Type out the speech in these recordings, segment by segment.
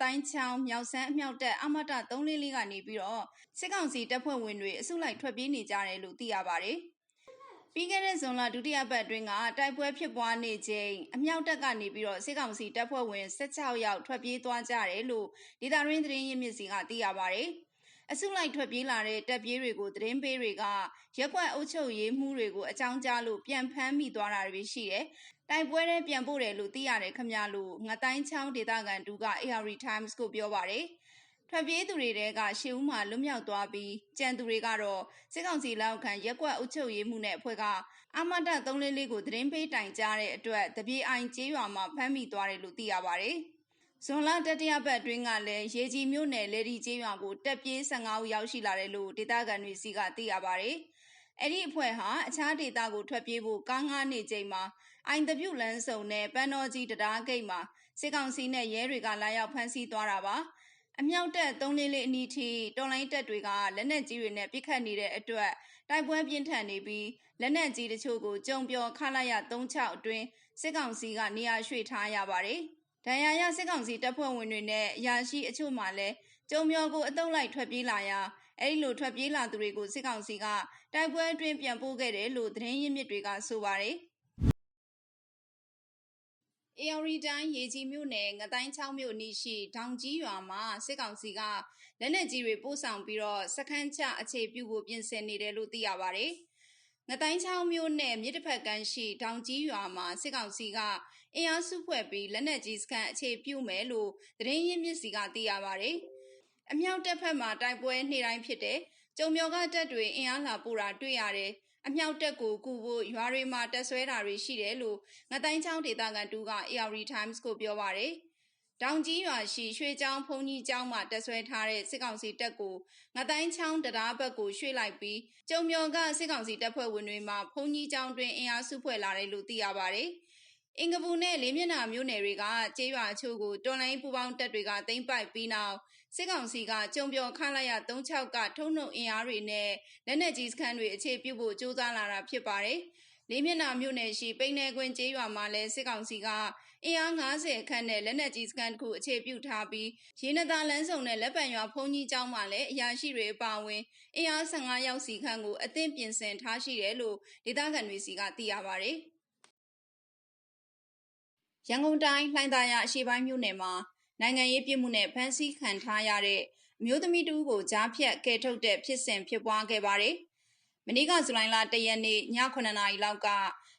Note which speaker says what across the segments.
Speaker 1: တိုင်းချောင်းမြောက်ဆန်းအမြောက်တက်အမတ344ကနေပြီးတော့စစ်ကောင်စီတပ်ဖွဲ့ဝင်တွေအစုလိုက်ထွက်ပြေးနေကြတယ်လို့သိရပါတယ်။ပြီးခဲ့တဲ့ဇွန်လဒုတိယပတ်အတွင်းကတိုက်ပွဲဖြစ်ပွားနေချိန်အမြောက်တက်ကနေပြီးတော့စစ်ကောင်စီတပ်ဖွဲ့ဝင်16ယောက်ထွက်ပြေးသွားကြတယ်လို့ဒေတာရင်းသတင်းရင်းမြစ်စီကသိရပါတယ်။ အစုလိုက်ထွက်ပြေးလာတဲ့တပ်ပြေးတွေကိုသတင်းပေးတွေကရက်ကွက်အုပ်ချုပ်ရေးမှုတွေကိုအကြောင်းကြားလို့ပြန်ဖမ်းမိသွားတာတွေရှိတယ်။တိုက်ပွဲတွေပြန်ပို့တယ်လို့သိရတယ်ခမရလို့ငတိုင်းချောင်းဒေသခံတူက AR Times ကိုပြောပါတယ်။ထွက်ပြေးသူတွေကရှေ့ဦးမှာလွတ်မြောက်သွားပြီးကြံသူတွေကတော့စစ်ကောင်စီလက်အောက်ခံရက်ကွက်အုပ်ချုပ်ရေးမှုနဲ့အဖွဲ့ကအမတ344ကိုသတင်းပေးတိုင်ကြားတဲ့အတွက်တပြေအိုင်ကျေးရွာမှာဖမ်းမိသွားတယ်လို့သိရပါတယ်။ ဇွန်လတတိယပတ်အတွင်းကလည်းရေကြီးမြို့နယ်လေဒီကျေးရွာကိုတက်ပြေး15ဦးရောက်ရှိလာတယ်လို့ဒေသခံတွေစီကသိရပါတယ်။အဲ့ဒီအဖွဲ့ဟာအခြားဒေသကိုထွက်ပြေးဖို့ကားငားနေချိန်မှာအိုင်တပြုတ်လန်းစုံနဲ့ပန်းတော်ကြီးတရားဂိတ်မှာစစ်ကောင်စီနဲ့ရဲတွေကလာရောက်ဖမ်းဆီးသွားတာပါ။အမြောက်တက်344အနီးထိတော်လိုင်းတက်တွေကလက်နက်ကြီးတွေနဲ့ပစ်ခတ်နေတဲ့အတွက်တိုက်ပွဲပြင်းထန်နေပြီးလက်နက်ကြီးတချို့ကိုကြုံပြောခလာရ36အတွင်းစစ်ကောင်စီကနေရာရွှေ့ထားရပါတယ်။ ဒဏ်ရာရစစ်ကောင်စီတပ်ဖွဲ့ဝင်တွေနဲ့အရာရှိအချို့မှလည်းကျုံမျောကိုအတုံးလိုက်ထွက်ပြေးလာရာအဲဒီလိုထွက်ပြေးလာသူတွေကိုစစ်ကောင်စီကတိုက်ပွဲအတွင်းပြန်ပို့ခဲ့တယ်လို့သတင်းရင်းမြစ်တွေကဆိုပါတယ်။အေယော်ရီတိုင်းရေကြီးမြို့နယ်ငတိုင်းချောင်းမြို့နီးရှိဒေါင်ကြီးရွာမှာစစ်ကောင်စီကလက်နက်ကြီးတွေပို့ဆောင်ပြီးတော့စခန်းချအခြေပြုဖို့ပြင်ဆင်နေတယ်လို့သိရပါတယ်။ ငတိုင်းချောင်းမြို့နယ်မြစ်တစ်ဖက်ကမ်းရှိဒေါင်ကြီးရွာမှာစစ်ကောင်စီကအင်အားစုဖွဲ့ပြီးလက်နက်ကြီးစခန်းအခြေပြုမယ်လို့သတင်းရင်းမြစ်စီကသိရပါတယ်။အမြောက်တပ်ဖက်မှာတိုက်ပွဲနေ့တိုင်းဖြစ်တဲ့ကျုံမျောကတပ်တွေအင်အားလာပို့တာတွေ့ရတယ်။အမြောက်တက်ကိုကူဖို့ရွာတွေမှာတက်ဆွဲတာတွေရှိတယ်လို့ငတိုင်းချောင်းဒေသခံတူက AR Times ကိုပြောပါရယ်။ တောင်ကြီးရွာရှိရွှေချောင်းဘုံကြီးကျောင်းမှာတက်ဆွဲထားတဲ့စစ်ကောင်စီတပ်ကိုငတိုင်းချောင်းတရားဘက်ကိုရွှေ့လိုက်ပြီးကျုံမျော်ကစစ်ကောင်စီတပ်ဖွဲ့ဝင်တွေမှဘုံကြီးကျောင်းတွင်အင်အားစုဖွဲ့လာတယ်လို့သိရပါတယ်။အင်္ဂပူနဲ့လေးမျက်နှာမြို့နယ်တွေကကျေးရွာအချို့ကိုတော်လိုင်းပူပေါင်းတပ်တွေကသိမ်းပိုက်ပြီးနောက်စစ်ကောင်စီကကျုံပြောခလိုက်ရ36ကထုံးနှုံအင်အားတွေနဲ့လက်နက်ကြီးစခန်းတွေအခြေပြုဖို့ကြိုးစားလာတာဖြစ်ပါတယ်။ လေးမျက်နှာမြို့နယ်ရှိပိန်းနယ်ကွင်းကျေးရွာမှာလည်းစစ်ကောင်စီကအင်အား90ခန့်နဲ့လက်နက်ကြီးစကန်တစ်ခုအခြေပြုထားပြီးရေနသာလန်းဆောင်နဲ့လက်ပံရွာဖုန်ကြီးကျောင်းမှာလည်းအရာရှိတွေအပါအဝင်အင်အား15ယောက်စီခန့်ကိုအသင့်ပြင်ဆင်ထားရှိတယ်လို့ဒေသခံတွေစီကသိရပါဗျ။ရန်ကုန်တိုင်းလှိုင်းသာယာအရှိပိုင်းမြို့နယ်မှာနိုင်ငံရေးပြည်မှုနဲ့ဖမ်းဆီးခံထားရတဲ့အမျိုးသမီးတူကိုကြားဖြတ်ကဲထုတ်တဲ့ဖြစ်စဉ်ဖြစ်ပွားခဲ့ပါတယ်။ မနေ့ကဇူလိုင်လ၁ရက်နေ့ည9နာရီလောက်က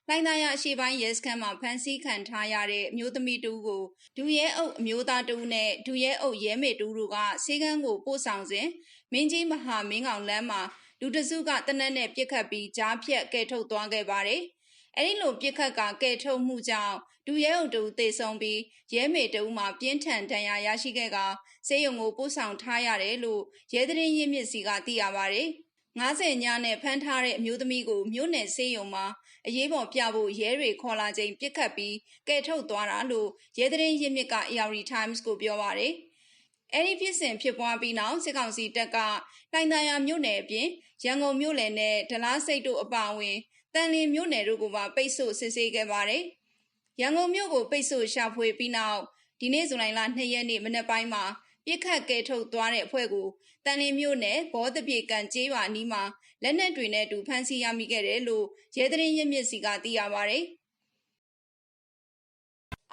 Speaker 1: လိုင်းသားရအရှိပိုင်းရဲစခန်းမှာဖမ်းဆီးခံထားရတဲ့အမျိုးသမီးတူကိုဒူရဲအုပ်အမျိုးသားတူနဲ့ဒူရဲအုပ်ရဲမေတူတို့ကဆေးကန်းကိုပို့ဆောင်စဉ်မင်းကြီးမဟာမင်းကောင်လမ်းမှာလူတစုကတနက်နဲ့ပြစ်ခတ်ပြီးကြားဖြတ်ကဲထုတ်သွားခဲ့ပါတယ်။အဲဒီလိုပြစ်ခတ်ကကဲထုတ်မှုကြောင့်ဒူရဲအုပ်တူသေဆုံးပြီးရဲမေတူမှာပြင်းထန်ဒဏ်ရာရရှိခဲ့ကဆေးရုံကိုပို့ဆောင်ထားရတယ်လို့ရဲတရင်ရင်းမြစ်စီကသိရပါတယ်။ 90ညနဲ့ဖမ်းထားတဲ့အမျိုးသမီးကိုမြို့နယ်စေယုံမှာအရေးပေါ်ပြဖို့ရဲတွေခေါ်လာချိန်ပြစ်ခတ်ပြီးကဲထုတ်သွားတာလို့ရဲသတင်းရင်းမြစ်က AR Times ကိုပြောပါရယ်အဲ့ဒီဖြစ်စဉ်ဖြစ်ပွားပြီးနောက်စစ်ကောင်စီတပ်ကတိုင်တန်ရမြို့နယ်အပြင်ရန်ကုန်မြို့နယ်နဲ့ဒလားစိတ်တို့အပါအဝင်တန်လင်းမြို့နယ်တို့ကိုပါပိတ်ဆို့စစ်ဆေးခဲ့ပါတယ်။ရန်ကုန်မြို့ကိုပိတ်ဆို့ရှာဖွေပြီးနောက်ဒီနေ့ဇူလိုင်လ2ရက်နေ့မနက်ပိုင်းမှာ ပြစ်ခတ်ကဲထုတ်သွားတဲ့အဖွဲ့ကိုတန်လင်းမြို့နယ်ဘောတပြေကန်ကျေးရွာနီးမှာလက်နက်တွေနဲ့အတူဖမ်းဆီးရမိခဲ့တယ်လို့ရဲတရင်ရမြစ်စီကသိရပါဗျ။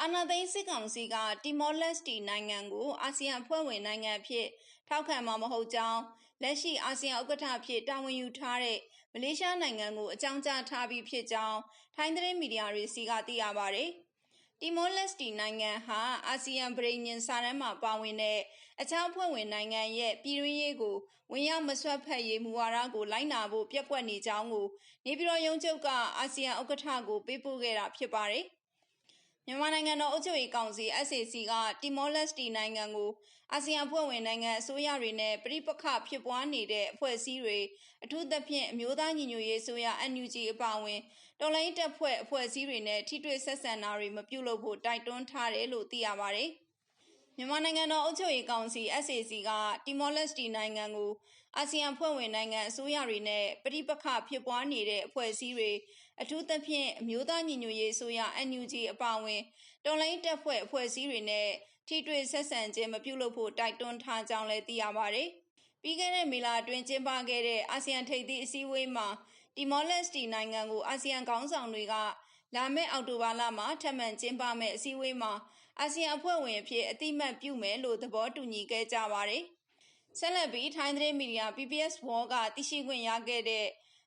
Speaker 1: အာနာသိန်းစစ်ကောင်စီကတီမောလက်စတီနိုင်ငံကိုအာဆီယံအဖွဲ့ဝင်နိုင်ငံအဖြစ်ထောက်ခံမှာမဟုတ်ကြောင်းလက်ရှိအာဆီယံဥက္ကဋ္ဌအဖြစ်တာဝန်ယူထားတဲ့မလေးရှားနိုင်ငံကိုအကြောင်းကြားထားပြီးဖြစ်ကြောင်းထိုင်းသတင်းမီဒီယာတွေစီကသိရပါဗျ။ တီမိုလက်စတီနိုင်ငံဟာအာဆီယံပြည်ညင်စာတမ်းမှာပါဝင်တဲ့အခြားဖွဲ့ဝင်နိုင်ငံရဲ့ပြည်တွင်းရေးကိုဝင်ရောက်မဆွတ်ဖက်ရေးမူဝါဒကိုလိုက်နာဖို့ပြက်ကွက်နေကြောင်းကိုနေပြည်တော်ရုံးချုပ်ကအာဆီယံဥက္ကဋ္ဌကိုပေးပို့ခဲ့တာဖြစ်ပါတယ်။ မြန်မာနိုင်ငံတော်အုပ်ချုပ်ရေးကောင်စီ SAC ကတီမောလက်စတီနိုင်ငံကိုအာဆီယံဖွဲ့ဝင်နိုင်ငံအစိုးရတွေနဲ့ပြိပခဖြစ်ပွားနေတဲ့အဖွဲ့အစည်းတွေအထူးသဖြင့်အမျိုးသားညီညွတ်ရေးအစိုးရ NUG အပါအဝင်တော်လိုင်းတပ်ဖွဲ့အဖွဲ့အစည်းတွေနဲ့ထိတွေ့ဆက်ဆံတာတွေမပြုလုပ်ဖို့တိုက်တွန်းထားတယ်လို့သိရပါတယ်။မြန်မာနိုင်ငံတော်အုပ်ချုပ်ရေးကောင်စီ SAC ကတီမောလက်စတီနိုင်ငံကိုအာဆီယံဖွဲ့ဝင်နိုင်ငံအစိုးရတွေနဲ့ပြိပခဖြစ်ပွားနေတဲ့အဖွဲ့အစည်းတွေ အထူးသဖြင့်အမျိုးသားညီညွတ်ရေးအစိုးရ NUG အပါအဝင်တော်လိုင်းတပ်ဖွဲ့အဖွဲ့အစည်းတွေနဲ့ထိတွေ့ဆက်ဆံခြင်းမပြုလုပ်ဖို့တိုက်တွန်းထားကြောင်းလည်းသိရပါတယ်။ပြီးခဲ့တဲ့မေလအတွင်းကျင်းပခဲ့တဲ့အာဆီယံထိပ်သီးအစည်းအဝေးမှာတီမောလက်စတီနိုင်ငံကိုအာဆီယံခေါင်းဆောင်တွေကလာမယ့်အောက်တိုဘာလမှာထပ်မံကျင်းပမယ့်အစည်းအဝေးမှာအာဆီယံအဖွဲ့ဝင်အဖြစ်အတိမတ်ပြုမယ်လို့သဘောတူညီခဲ့ကြပါတယ်။ဆက်လက်ပြီးထိုင်းသတင်းမီဒီယာ PPS Wall ကသိရှိခွင့်ရခဲ့တဲ့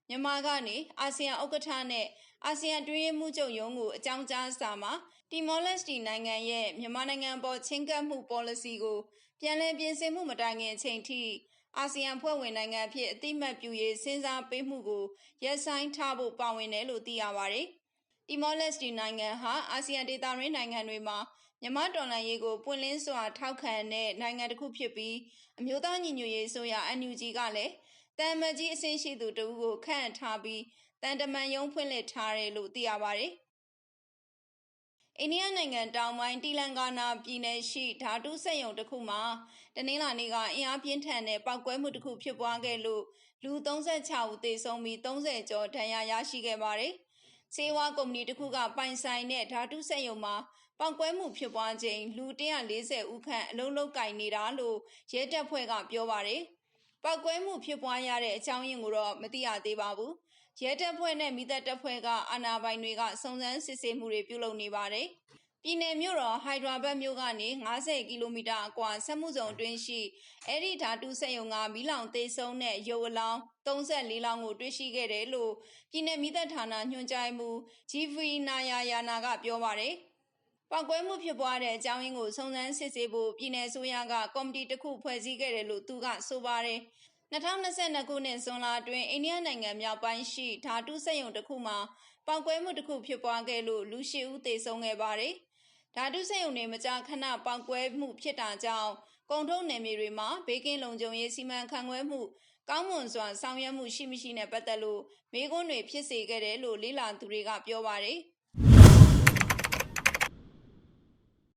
Speaker 1: မြန်မာကနေအာဆီယံဥက္ကဋ္ဌနဲ့အာဆီယံတွင်းမှုချုပ်ရုံးကိုအကြောင်းကြားစာမှာတီမောလက်စတီနိုင်ငံရဲ့မြန်မာနိုင်ငံပေါ်ချင်းကပ်မှု policy ကိုပြန်လည်ပြင်ဆင်မှုမတိုင်ခင်အချိန်ထိအာဆီယံဖွဲ့ဝင်နိုင်ငံအဖြစ်အတိမတ်ပြုရေးစဉ်းစားပေးမှုကိုရပ်ဆိုင်းထားဖို့ပါဝင်တယ်လို့သိရပါတယ်။တီမောလက်စတီနိုင်ငံဟာအာဆီယံဒေသတွင်းနိုင်ငံတွေမှာမြန်မာတော်လှန်ရေးကိုပွင့်လင်းစွာထောက်ခံတဲ့နိုင်ငံတစ်ခုဖြစ်ပြီးအမျိုးသားညီညွတ်ရေးဆိုရ NUG ကလည်း တန်မကြီးအဆင့်ရှိသူတဦးကိုခန့်ထားပြီးတန်တမန်ယုံဖွင့်လှစ်ထားတယ်လို့သိရပါတယ်။အိန္ဒိယနိုင်ငံတောင်ပိုင်းတီလန်ကာနာပြည်နယ်ရှိဓာတုစက်ရုံတစ်ခုမှာတနင်္လာနေ့ကအင်အားပြင်းထန်တဲ့ပောက်ကွဲမှုတစ်ခုဖြစ်ပွားခဲ့လို့လူ36ဦးသေဆုံးပြီး30ကျော်ဒဏ်ရာရရှိခဲ့ပါတယ်။စေဝါကုမ္ပဏီတစ်ခုကပိုင်ဆိုင်တဲ့ဓာတုစက်ရုံမှာပောက်ကွဲမှုဖြစ်ပွားချိန်လူ140ဦးခန့်အလုံးလုံးကင်နေတာလို့ရဲတပ်ဖွဲ့ကပြောပါတယ်။ ပောက်ကွဲမှုဖြစ်ပွားရတဲ့အကြောင်းရင်းကိုတော့မသိရသေးပါဘူး။ရဲတပ်ဖွဲ့နဲ့မိသက်တပ်ဖွဲ့ကအာဏာပိုင်တွေကစုံစမ်းစစ်ဆေးမှုတွေပြုလုပ်နေပါတယ်။ပြည်နယ်မြို့တော်ဟိုက်ဒရာဘတ်မြို့ကနေ90ကီလိုမီတာအကွာဆက်မှုစုံအတွင်းရှိအဲ့ဒီဓာတုစက်ရုံကမီးလောင်သေးဆုံးတဲ့ရုပ်အလောင်း34လောင်းကိုတွေ့ရှိခဲ့တယ်လို့ပြည်နယ်မိသက်ဌာနညွှန်ကြားမှုဂျီဗီနာယာယာနာကပြောပါတယ်။ ပောက်ကွဲမှုဖြစ်ပွားတဲ့အကြောင်းရင်းကိုစုံစမ်းစစ်ဆေးဖို့ပြည်내ဆိုရကကော်မတီတစ်ခုဖွဲ့စည်းခဲ့တယ်လို့သူကဆိုပါတယ်2022ခုနှစ်ဇွန်လအတွင်းအိန္ဒိယနိုင်ငံမြောက်ပိုင်းရှိဓာတုစက်ရုံတစ်ခုမှာပောက်ကွဲမှုတစ်ခုဖြစ်ပွားခဲ့လို့လူရှိဦးသေဆုံးခဲ့ပါတယ်။ဓာတုစက်ရုံတွေမကြာခဏပောက်ကွဲမှုဖြစ်တာကြောင့်ကုန်ထုတ်နယ်မြေတွေမှာဘေးကင်းလုံခြုံရေးစီမံခန့်ခွဲမှုကောင်းမွန်စွာဆောင်ရွက်မှုရှိမရှိနဲ့ပတ်သက်လို့မေးခွန်းတွေဖြစ်စေခဲ့တယ်လို့လေ့လာသူတွေကပြောပါတယ်။